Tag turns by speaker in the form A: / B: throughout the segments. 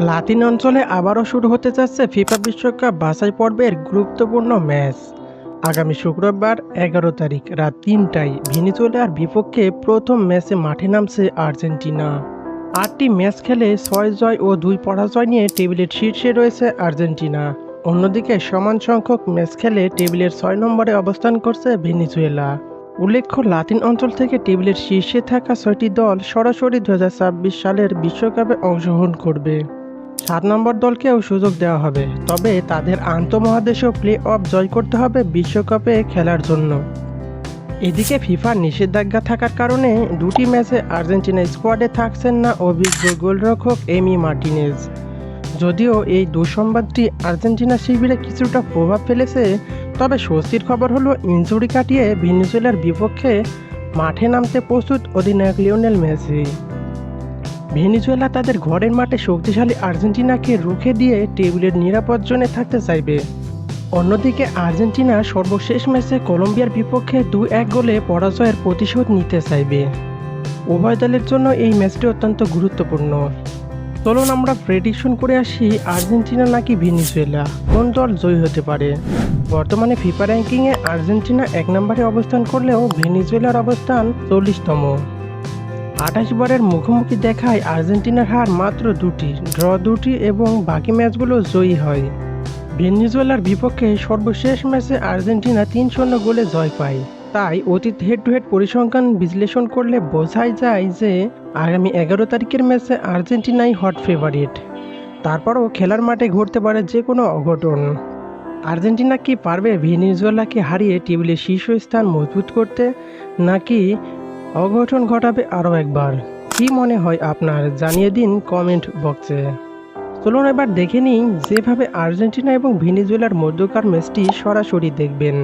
A: লাতিন অঞ্চলে আবারও শুরু হতে যাচ্ছে ফিফা বিশ্বকাপ বাছাই পর্বের গুরুত্বপূর্ণ ম্যাচ। আগামী শুক্রবার এগারো তারিখ রাত তিনটায় ভেনিজুয়েলার বিপক্ষে প্রথম ম্যাচে মাঠে নামছে আর্জেন্টিনা। আটটি ম্যাচ খেলে ছয় জয় ও দুই পরাজয় নিয়ে টেবিলের শীর্ষে রয়েছে আর্জেন্টিনা। অন্যদিকে সমান সংখ্যক ম্যাচ খেলে টেবিলের ছয় নম্বরে অবস্থান করছে ভেনিজুয়েলা। উল্লেখ্য, লাতিন অঞ্চল থেকে টেবিলের শীর্ষে থাকা ছয়টি দল সরাসরি দু হাজার ছাব্বিশ সালের বিশ্বকাপে অংশগ্রহণ করবে। সাত নম্বর দলকেও সুযোগ দেওয়া হবে, তবে তাদের আন্তঃমহাদেশীয় প্লে অফ জয় করতে হবে বিশ্বকাপে খেলার জন্য। এদিকে ফিফার নিষেধাজ্ঞা থাকার কারণে দুটি ম্যাচে আর্জেন্টিনা স্কোয়াডে থাকছেন না অভিজ্ঞ গোলরক্ষক এমি মার্টিনেজ। যদিও এই দুঃসংবাদটি আর্জেন্টিনা শিবিরে কিছুটা প্রভাব ফেলেছে, তবে স্বস্তির খবর হলো ইনজুরি কাটিয়ে ভেনেজুয়েলার বিপক্ষে মাঠে নামতে প্রস্তুত অধিনায়ক লিওনেল মেসি। ভেনেজুয়েলা তাদের ঘরের মাঠে শক্তিশালী আর্জেন্টিনাকে রুখে দিয়ে টেবিলের নিরাপদ জোনে থাকতে চাইবে। অন্যদিকে আর্জেন্টিনা সর্বশেষ ম্যাচে কলম্বিয়ার বিপক্ষে দু এক গোলে পরাজয়ের প্রতিশোধ নিতে চাইবে। উভয় দলের জন্য এই ম্যাচটি অত্যন্ত গুরুত্বপূর্ণ। চলুন আমরা প্রেডিকশন করে আসি আর্জেন্টিনা নাকি ভেনিজুয়েলা, কোন দল জয়ী হতে পারে? বর্তমানে ফিফা র্যাঙ্কিংয়ে আর্জেন্টিনা এক নম্বরে অবস্থান করলেও ভেনিজুয়েলার অবস্থান চল্লিশতম। আঠাশ বারের মুখোমুখি দেখায় আর্জেন্টিনার হার মাত্র দুটি, ড্র দুটি এবং বাকি ম্যাচগুলো জয়ী হয়। ভেনিজুয়েলার বিপক্ষে সর্বশেষ ম্যাচে আর্জেন্টিনা তিন শূন্য গোলে জয় পায়। তাই অতীত হেড টু হেড পরিসংখ্যান বিশ্লেষণ করলে বোঝাই যায় যে, আগামী এগারো তারিখের ম্যাচে আর্জেন্টিনাই হট ফেভারিট তারপরও খেলার মাঠে ঘটতে পারে যে কোনো অঘটন। আর্জেন্টিনা কি পারবে ভেনিজুয়েলাকে হারিয়ে টেবিলের শীর্ষস্থান মজবুত করতে? নাকি অঘটন ঘটাবে আরও একবার। কি মনে হয় আপনার? জানিয়ে দিন কমেন্ট বক্সে। চলুন এবার দেখে নিই যেভাবে আর্জেন্টিনা এবং ভেনিজুয়েলার মধ্যকার ম্যাচটি সরাসরি দেখবেন।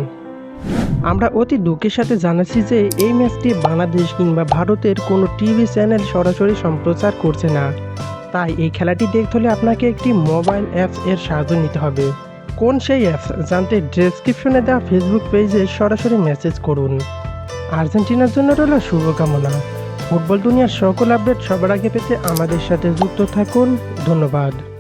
A: আমরা অতি দুঃখের সাথে জানাচ্ছি যে এই ম্যাচটি বাংলাদেশ কিংবা ভারতের কোনো টিভি চ্যানেল সরাসরি সম্প্রচার করছে না। তাই এই খেলাটি দেখতে হলে আপনাকে একটি মোবাইল অ্যাপস এর সাহায্য নিতে হবে। কোন সেই অ্যাপস? জানতে ডেসক্রিপশনে দেওয়া ফেসবুক পেজে সরাসরি মেসেজ করুন। আর্জেন্টিনার জন্য রইল শুভকামনা। ফুটবল দুনিয়ার সকল আপডেট সবার আগে পেতে আমাদের সাথে যুক্ত থাকুন। ধন্যবাদ।